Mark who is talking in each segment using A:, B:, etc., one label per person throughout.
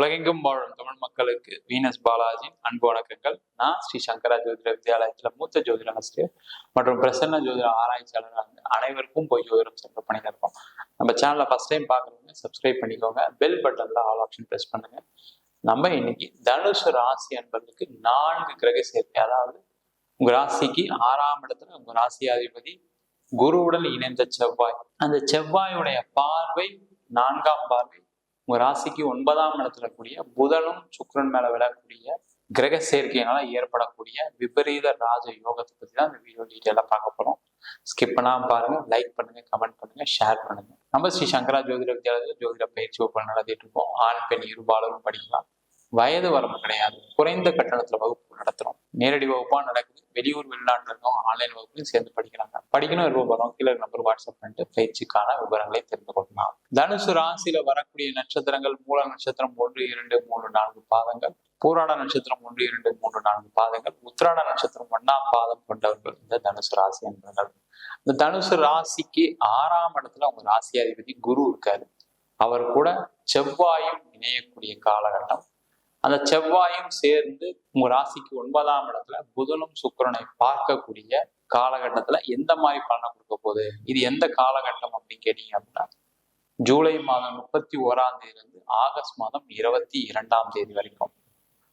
A: உலகெங்கும் வாழும் தமிழ் மக்களுக்கு வீனஸ் பாலாஜியின் அன்பு வணக்கங்கள். நான் ஸ்ரீ சங்கரா ஜோதிட வித்யாலயத்தில் மூத்த ஜோதிட ஆசிரியர் மற்றும் பிரசன்ன ஜோதிட ஆராய்ச்சியாளர் அனைவருக்கும் போய் ஜோதிடம் சென்ற பண்ணியிருக்கோம் நம்ம சேனலை ஃபர்ஸ்ட் டைம் பார்க்குறவங்க சப்ஸ்கிரைப் பண்ணிக்கோங்க. பெல் பட்டனில் ஆல் ஆப்ஷன் ப்ரெஸ் பண்ணுங்க. நம்ம இன்னைக்கு தனுசு ராசி அன்பர்களுக்கு நான்கு கிரக சேர்க்கை. அதாவது உங்க ராசிக்கு ஆறாம் இடத்துல உங்க ராசியாதிபதி குருவுடன் இணைந்த செவ்வாய். அந்த செவ்வாயுடைய பார்வை நான்காம் பார்வை உங்க ராசிக்கு ஒன்பதாம் இடத்துல கூடிய புதனும் சுக்கரன் மேல விழக்கூடிய கிரக சேர்க்கையினால ஏற்படக்கூடிய விபரீத ராஜ யோகத்தை பத்தி தான் இந்த வீடியோ டீட்டெயிலாக பார்க்க போறோம். ஸ்கிப் பண்ணாம பாருங்க லைக் பண்ணுங்க கமெண்ட் பண்ணுங்க ஷேர் பண்ணுங்க. நம்ம ஸ்ரீ சங்கரா ஜோதிட வித்யாலயத்தில் ஜோதிட பயிற்சி வகுப்பு நடத்திட்டு இருக்கோம். ஆண் பெண் இருபாலரும் படிக்கலாம். வயது வரம்பு கிடையாது. குறைந்த கட்டணத்துல வகுப்பு நடத்துறோம். நேரடி வகுப்பா நடக்குது. வெளியூர் வெளிநாட்டில் இருக்கவங்க ஆன்லைன் வகுப்புலையும் சேர்ந்து படிக்கிறாங்க. படிக்கணும் விருப்பப்படுறோம் கீழே நம்பர் வாட்ஸ்அப் பண்ணிட்டு பயிற்சிக்கான விவரங்களை தெரிந்து கொள்ளலாம். தனுசு ராசியில வரக்கூடிய நட்சத்திரங்கள் மூல நட்சத்திரம் ஒன்று இரண்டு மூன்று நான்கு பாதங்கள் பூராட நட்சத்திரம் ஒன்று இரண்டு மூன்று நான்கு பாதங்கள் உத்திராட நட்சத்திரம் ஒன்னாம் பாதம் கொண்டவர்கள் இந்த தனுசு ராசி என்பவர்கள் இந்த தனுசு ராசிக்கு ஆறாம் இடத்துல அவங்க ராசியாதிபதி குரு இருக்காரு. அவர் கூட செவ்வாயும் இணையக்கூடிய காலகட்டம். அந்த செவ்வாயும் சேர்ந்து உங்க ராசிக்கு ஒன்பதாம் இடத்துல புதனும் சுக்கரனை பார்க்கக்கூடிய காலகட்டத்துல எந்த மாதிரி பலனை கொடுக்க போகுது? இது எந்த காலகட்டம் அப்படின்னு கேட்டீங்க அப்படின்னா ஜூலை மாதம் முப்பத்தி ஓராம் தேதியிலிருந்து ஆகஸ்ட் மாதம் இருபத்தி இரண்டாம் தேதி வரைக்கும்.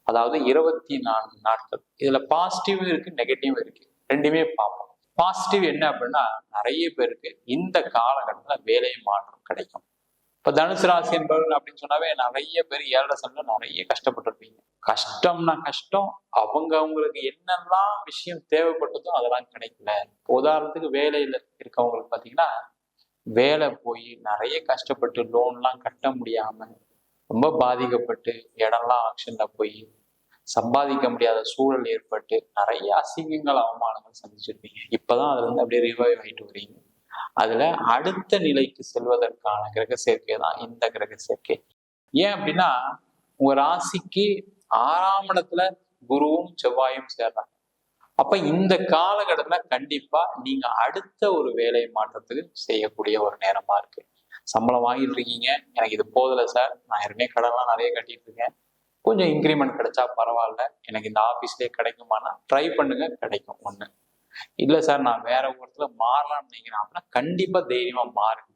A: அதாவது இருபத்தி நான்கு நாட்கள். இதுல பாசிட்டிவ் இருக்கு நெகட்டிவ் இருக்கு. ரெண்டுமே பார்ப்போம். பாசிட்டிவ் என்ன அப்படின்னா நிறைய பேருக்கு இந்த காலகட்டத்துல வேலை மாற்றம் கிடைக்கும். இப்ப தனுசு ராசி என்பவர்கள் அப்படின்னு சொன்னாவே நிறைய பேர் ஏழரை சனில நிறைய கஷ்டப்பட்டிருப்பீங்க. கஷ்டம்னா கஷ்டம் அவங்க அவங்களுக்கு என்னெல்லாம் விஷயம் தேவைப்பட்டதோ அதெல்லாம் கிடைக்கல. உதாரணத்துக்கு வேலையில இருக்கவங்களுக்கு பாத்தீங்கன்னா வேலை போய் நிறைய கஷ்டப்பட்டு லோன்லாம் கட்ட முடியாம ரொம்ப பாதிக்கப்பட்டு இடம்லாம் ஆக்ஷன்ல போய் சம்பாதிக்க முடியாத சூழல் ஏற்பட்டு நிறைய அசிங்கங்கள் அவமானங்கள் சந்திச்சிருப்பீங்க. இப்பதான் அதுல இருந்து அப்படியே ரிவைவ் ஆயிட்டு வரீங்க. அதுல அடுத்த நிலைக்கு செல்வதற்கான கிரக சேர்க்கை தான் இந்த கிரக சேர்க்கை. ஏன் அப்படின்னா உங்க ராசிக்கு ஆறாம் இடத்துல குருவும் செவ்வாயும் சேர்றாங்க. அப்ப இந்த காலகட்டத்துல கண்டிப்பா நீங்க அடுத்த ஒரு வேலை மாற்றத்துக்கு செய்யக்கூடிய ஒரு நேரமா இருக்கு. சம்பளம் வாங்கிட்டு இருக்கீங்க. எனக்கு இது போதல சார். நான் ஏற்கனவே கடன்லாம் நிறைய கட்டிட்டு இருக்கேன். கொஞ்சம் இன்க்ரிமெண்ட் கிடைச்சா பரவாயில்ல. எனக்கு இந்த ஆஃபீஸ்லேயே கிடைக்குமானா ட்ரை பண்ணுங்க. கிடைக்கும். ஒன்று இல்லை சார் நான் வேற ஒருத்துல மாறலாம்னு நினைக்கிறேன். அப்படின்னா கண்டிப்பா தைரியமா மாறுங்க.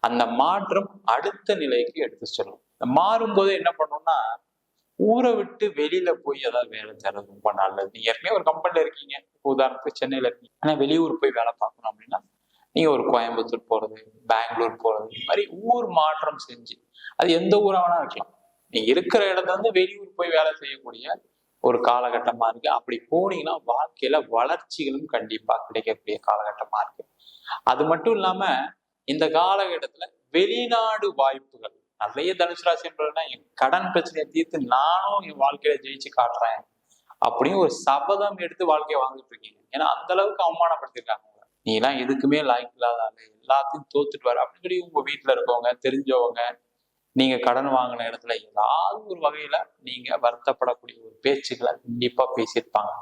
A: அந்த மாற்றம் அடுத்த நிலைக்கு எடுத்து செல்லும். மாறும்போது என்ன பண்ணணும்னா ஊரை விட்டு வெளியில போய் ஏதாவது வேலை தேடுறது ரொம்ப நல்லது. நீங்க ஏற்கனவே ஒரு கம்பெனில இருக்கீங்க. உதாரணத்துக்கு சென்னையில இருக்கீங்க. ஆனா வெளியூர் போய் வேலை பார்க்கணும் அப்படின்னா நீங்க ஒரு கோயம்புத்தூர் போறது பெங்களூர் போறது இந்த மாதிரி ஊர் மாற்றம் செஞ்சு அது எந்த ஊரா வேணா இருக்கலாம். நீங்க இருக்கிற இடத்துல இருந்து வெளியூர் போய் வேலை செய்யக்கூடிய ஒரு காலகட்டமா இருக்கு. அப்படி போனீங்கன்னா வாழ்க்கையில வளர்ச்சிகளும் கண்டிப்பா கிடைக்கக்கூடிய காலகட்டமா இருக்கு. அது மட்டும் இல்லாம இந்த காலகட்டத்துல வெளிநாடு வாய்ப்புகள். நிறைய தனுசு ராசி என்பதுனா என் கடன் பிரச்சனையை தீர்த்து நானும் என் வாழ்க்கையில ஜெயிச்சு காட்டுறேன் அப்படின்னு ஒரு சபதம் எடுத்து வாழ்க்கையை வாழ்ந்துட்டு இருக்கீங்க. ஏன்னா அந்த அளவுக்கு அவமானப்படுத்திருக்காங்க நீ எல்லாம் எதுக்குமே லாய்க்கு இல்லாத எல்லாத்தையும் தோத்துட்டு வர அப்படின்னு சொல்லி உங்க வீட்டுல இருக்கவங்க தெரிஞ்சவங்க நீங்க கடன் வாங்கின இடத்துல ஏதாவது ஒரு வகையில நீங்க வருத்தப்படக்கூடிய ஒரு பேச்சுக்களை கண்டிப்பா பேசியிருப்பாங்க.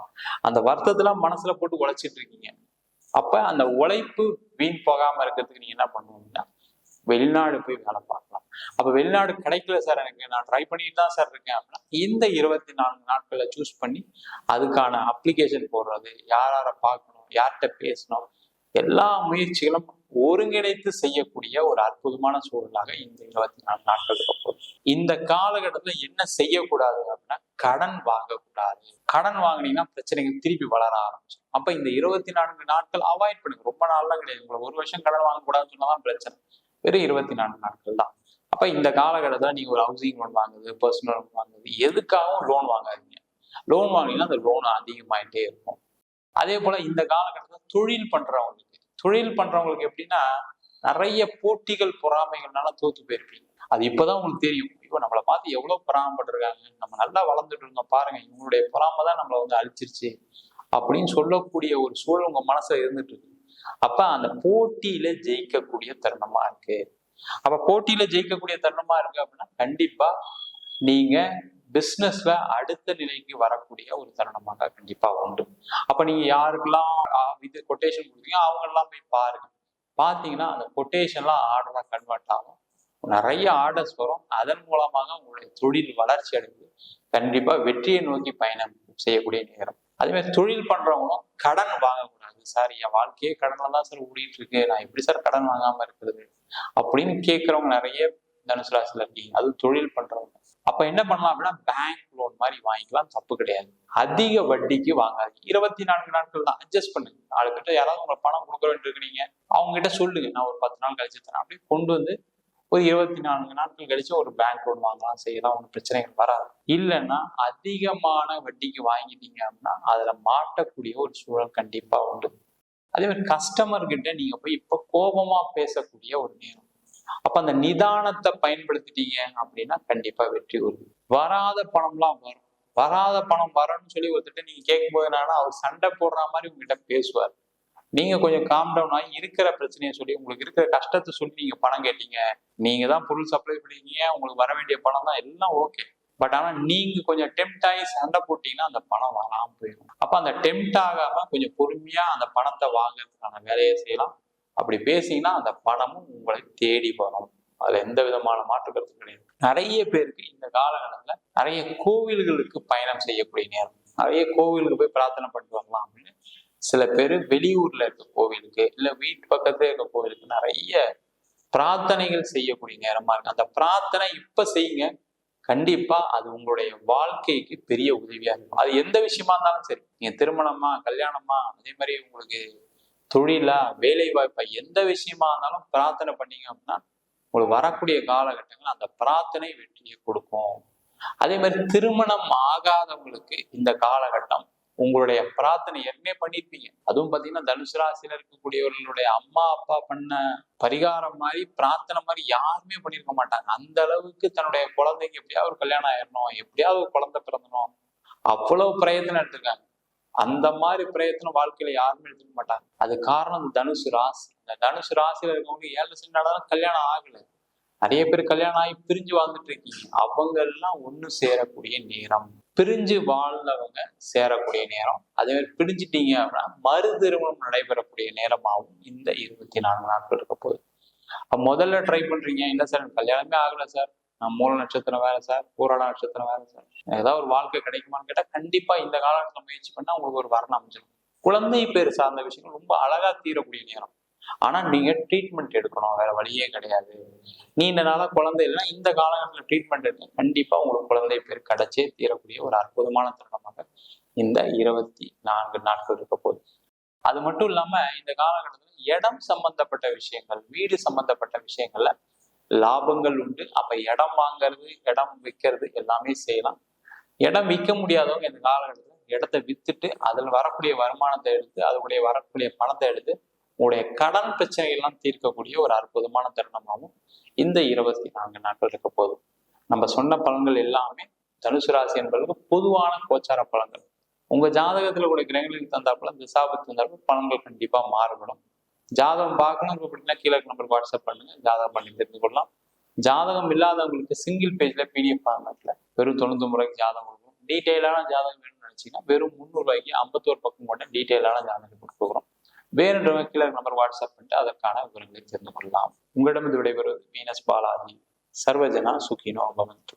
A: அந்த வருத்தத்தெல்லாம் மனசுல போட்டு உழைச்சிட்டு இருக்கீங்க. அப்ப அந்த உழைப்பு வீண் போகாம இருக்கிறதுக்கு நீங்க என்ன பண்ணுவீங்கன்னா வெளிநாடு போய் வேலை பார்க்கலாம். அப்ப வெளிநாடு கிடைக்கல சார் எனக்கு. நான் ட்ரை பண்ணிட்டு தான் சார் இருக்கேன் அப்படின்னா இந்த இருபத்தி நான்கு நாட்களை சூஸ் பண்ணி அதுக்கான அப்ளிகேஷன் போடுறது யார் யாரை பார்க்கணும் யார்கிட்ட பேசணும் எல்லா முயற்சிகளும் ஒருங்கிணைத்து செய்யக்கூடிய ஒரு அற்புதமான சூழலாக இந்த இருபத்தி நாலு நாட்கள் இருக்க போகுது. இந்த காலகட்டத்துல என்ன செய்யக்கூடாது அப்படின்னா கடன் வாங்கக்கூடாது. கடன் வாங்கினீங்கன்னா பிரச்சனைகள் திருப்பி வளர ஆரம்பிச்சு அப்ப இந்த இருபத்தி நான்கு நாட்கள் அவாய்ட் பண்ணுங்க. ரொம்ப நாள்லாம் கிடையாது. உங்களை ஒரு வருஷம் கடன் வாங்கக்கூடாதுன்னு சொன்னாதான் பிரச்சனை. வெறும் இருபத்தி நான்கு நாட்கள் தான். அப்ப இந்த காலகட்டத்துல நீங்க ஒரு ஹவுசிங் லோன் வாங்குது பர்சனல் லோன் வாங்குது எதுக்காகவும் லோன் வாங்காதீங்க. லோன் வாங்கினீங்கன்னா அந்த லோன் அதிகமாயிட்டே இருக்கும். அதே போல இந்த காலகட்டத்துல தொழில் பண்றவங்க தொழில் பண்றவங்களுக்கு எப்படின்னா நிறைய போட்டிகள் பொறாமைகள்னால தோத்து போயிருப்பீங்க. அது இப்பதான் உங்களுக்கு தெரியும். இப்போ நம்மளை பார்த்து எவ்வளவு பொறாமப்பட்டிருக்காங்க நம்ம நல்லா வளர்ந்துட்டு இருந்தோம். பாருங்க இவங்களுடைய பொறாமை தான் நம்மளை வந்து அழிச்சிருச்சு அப்படின்னு சொல்லக்கூடிய ஒரு சூழல் உங்க மனசுல இருந்துட்டு இருக்கு. அப்ப அந்த போட்டியில ஜெயிக்கக்கூடிய தருணமா இருக்கு. அப்ப போட்டியில ஜெயிக்கக்கூடிய தருணமா இருக்கு அப்படின்னா கண்டிப்பா நீங்க பிஸ்னஸ்ல அடுத்த நிலைக்கு வரக்கூடிய ஒரு தருணமாக கண்டிப்பா உண்டு. அப்ப நீங்க யாருக்கெல்லாம் இது கொட்டேஷன் கொடுத்தீங்க அவங்க எல்லாம் போய் பாருங்க. பாத்தீங்கன்னா அந்த கொட்டேஷன்லாம் ஆர்டரா கன்வெர்ட் ஆகும். நிறைய ஆர்டர்ஸ் வரும். அதன் மூலமாக உங்களுடைய தொழில் வளர்ச்சி அடைந்து கண்டிப்பா வெற்றியை நோக்கி பயணம் செய்யக்கூடிய நேரம். அதே மாதிரி தொழில் பண்றவங்களும் கடன் வாங்கக்கூடாது. சார் என் வாழ்க்கையே கடன்ல தான் சார் ஓடிட்டு இருக்கு நான் எப்படி சார் கடன் வாங்காம இருக்கிறது? அப்படின்னு கேட்கறவங்க நிறைய தனுசு ராசியில இருக்கீங்க. அது தொழில் பண்றவங்க அப்ப என்ன பண்ணலாம் அப்படின்னா பேங்க் லோன் மாதிரி வாங்கிக்கலாம். தப்பு கிடையாது. அதிக வட்டிக்கு வாங்காது இருபத்தி நான்கு நாட்கள் தான். அட்ஜஸ்ட் பண்ணுங்க. நாலு கிட்ட யாராவது உங்களுக்கு பணம் கொடுக்க வேண்டியிருக்கிறீங்க அவங்க கிட்ட சொல்லுங்க. நான் ஒரு பத்து நாள் கழிச்சு தரேன். அப்படி கொண்டு வந்து ஒரு இருபத்தி நான்கு நாட்கள் கழிச்சு ஒரு பேங்க் லோன் வாங்கலாம். செய்யலாம். ஒன்றும் பிரச்சனைகள் வராது. இல்லைன்னா அதிகமான வட்டிக்கு வாங்கிட்டீங்க அப்படின்னா அதுல மாட்டக்கூடிய ஒரு சூழல் கண்டிப்பா உண்டு. அதே மாதிரி கஸ்டமர்கிட்ட நீங்க போய் இப்ப கோபமா பேசக்கூடிய ஒரு நேரம். அப்ப அந்த நிதானத்தை பயன்படுத்திட்டீங்க அப்படின்னா கண்டிப்பா வெற்றி உறுதி வராத பணம்லாம் வரும். வராத பணம் வரணும்னு சொல்லி ஒருத்தட்ட நீங்க கேட்கும்போது என்னன்னா அவர் சண்டை போடுற மாதிரி உங்ககிட்ட பேசுவார். நீங்க கொஞ்சம் காம் டவுன் ஆகி இருக்கிற பிரச்சனையை சொல்லி உங்களுக்கு இருக்கிற கஷ்டத்தை சொல்லி நீங்க பணம் கேட்டீங்க. நீங்க தான் பொருள் சப்ளை பண்ணிருக்கீங்க. உங்களுக்கு வர வேண்டிய பணம் தான் எல்லாம் ஓகே பட் ஆனா நீங்க கொஞ்சம் டெம்ட் ஆகி சண்டை போட்டீங்கன்னா அந்த பணம் வராம போயிடும். அப்ப அந்த டெம்ட் ஆகாம கொஞ்சம் பொறுமையா அந்த பணத்தை வாங்குறதுக்கான வேலையை செய்யலாம். அப்படி பேசிங்கன்னா அந்த பணமும் உங்களை தேடி வரும். அதுல எந்த விதமான மாற்று கருத்தும் கிடையாது. நிறைய பேருக்கு இந்த காலகட்டத்துல நிறைய கோவில்களுக்கு பயணம் செய்யக்கூடிய நேரம். நிறைய கோவிலுக்கு போய் பிரார்த்தனை பண்ணிட்டு வரலாம் அப்படின்னு சில பேர் வெளியூர்ல இருக்க கோவிலுக்கு இல்ல வீட்டு பக்கத்துல இருக்க கோவிலுக்கு நிறைய பிரார்த்தனைகள் செய்யக்கூடிய நேரமா இருக்கு. அந்த பிரார்த்தனை இப்ப செய்யுங்க. கண்டிப்பா அது உங்களுடைய வாழ்க்கைக்கு பெரிய உதவியா இருக்கும். அது எந்த விஷயமா இருந்தாலும் சரி. நீங்க திருமணமா கல்யாணமா அதே மாதிரி உங்களுக்கு தொழிலா வேலை வாய்ப்பா எந்த விஷயமா இருந்தாலும் பிரார்த்தனை பண்ணீங்க அப்படின்னா உங்களுக்கு வரக்கூடிய காலகட்டங்கள் அந்த பிரார்த்தனை வெற்றியை கொடுக்கும். அதே மாதிரி திருமணம் ஆகாதவங்களுக்கு இந்த காலகட்டம் உங்களுடைய பிரார்த்தனை ஏற்கனவே பண்ணியிருப்பீங்க. அதுவும் பாத்தீங்கன்னா தனுசு ராசியில இருக்கக்கூடியவர்களுடைய அம்மா அப்பா பண்ண பரிகாரம் மாதிரி பிரார்த்தனை மாதிரி யாருமே பண்ணியிருக்க மாட்டாங்க. அந்த அளவுக்கு தன்னுடைய குழந்தைக்கு எப்படியாவது ஒரு கல்யாணம் ஆயிடணும் எப்படியாவது ஒரு குழந்தை பிறந்தணும். அவ்வளவு பிரயத்தனம் எடுத்திருக்காங்க. அந்த மாதிரி பிரயத்தனம் வாழ்க்கையில யாருமே எடுத்துக்க மாட்டாங்க. அது காரணம் இந்த தனுசு ராசி. இந்த தனுசு ராசியில இருக்கவங்க ஏழு சின்னாலும் கல்யாணம் ஆகல. நிறைய பேர் கல்யாணம் ஆகி பிரிஞ்சு வாழ்ந்துட்டு இருக்கீங்க. அவங்க எல்லாம் ஒண்ணு சேரக்கூடிய நேரம். பிரிஞ்சு வாழ்ந்தவங்க சேரக்கூடிய நேரம். அதே மாதிரி பிரிஞ்சுட்டீங்க அப்படின்னா மறு திருமணம் நடைபெறக்கூடிய நேரமாகவும் இந்த இருபத்தி நான்கு நாட்கள் இருக்க போகுது. முதல்ல ட்ரை பண்றீங்க என்ன சார் கல்யாணமே ஆகல சார்? நான் மூல நட்சத்திரம் வேற சார் பூராட நட்சத்திரம் வேற சார். ஏதாவது ஒரு வாழ்க்கை கிடைக்குமான்னு கேட்டா கண்டிப்பா இந்த காலகட்டத்துல முயற்சி பண்ணா உங்களுக்கு ஒரு வரணும் அமைஞ்சிடும் குழந்தை பேர் சார்ந்த விஷயங்கள் ரொம்ப அழகா தீரக்கூடிய நேரம். ஆனா நீங்க ட்ரீட்மெண்ட் எடுக்கணும் வேற வழியே கிடையாது. நீண்ட நாளா குழந்தை இல்லைன்னா இந்த காலகட்டத்துல ட்ரீட்மெண்ட் எடுக்க கண்டிப்பா உங்களுக்கு குழந்தை பேர் கிடைச்சே தீரக்கூடிய ஒரு அற்புதமான தருணமாக இந்த இருபத்தி நான்கு நாட்கள் இருக்க போகுது. அது மட்டும் இல்லாம இந்த காலகட்டத்துல இடம் சம்பந்தப்பட்ட விஷயங்கள் வீடு சம்பந்தப்பட்ட விஷயங்கள்ல லாபங்கள் உண்டு. அப்ப இடம் வாங்குறது இடம் விற்கிறது எல்லாமே செய்யலாம். இடம் விற்க முடியாதவங்க இந்த காலகட்டத்துல இடத்த வித்துட்டு அதில் வரக்கூடிய வருமானத்தை எடுத்து அதனுடைய வரக்கூடிய பணத்தை எடுத்து உங்களுடைய கடன் பிரச்சனைகள்லாம் தீர்க்கக்கூடிய ஒரு அற்புதமான தருணமாகவும் இந்த இருபத்தி நான்கு நாட்கள் இருக்க போதும் நம்ம சொன்ன பலன்கள் எல்லாமே தனுசு ராசி என்பதற்கு பொதுவான கோச்சார பலன்கள். உங்க ஜாதகத்துல கூட கிரகங்களுக்கு தந்தாப்புல திசாபத்து தந்தாப்புல பலன்கள் கண்டிப்பா மாறுபடும். ஜாதகம் பார்க்கணும் அப்படின்னா கீழே நம்பர் வாட்ஸ்அப் பண்ணுங்க. ஜாதகம் பண்ணி தெரிந்து கொள்ளலாம் ஜாதகம் இல்லாதவங்களுக்கு சிங்கிள் பேஜ்ல பிடிஎஃப் ஃபார்மேட்ல வெறும் தொண்ணூத்தி ரூபாய்க்கு ஜாதகம் கொடுக்கும் டீட்டெயிலான ஜாதகம் வேணும்னு நினைச்சீங்கன்னா வெறும் முந்நூறு ரூபாய்க்கு ஐம்பத்தோரு பக்கம் கொண்ட டீட்டெயிலான ஜாதகம் கொடுக்குறோம் வேறொன்றவங்க கீழே நம்பர் வாட்ஸ்அப் பண்ணிட்டு அதற்கான விவரங்களை தெரிந்து கொள்ளலாம். உங்களிடம் இது விடைபெறுவது மீனஸ் பாலாஜி. சர்வஜனா சுகினோ பவந்து.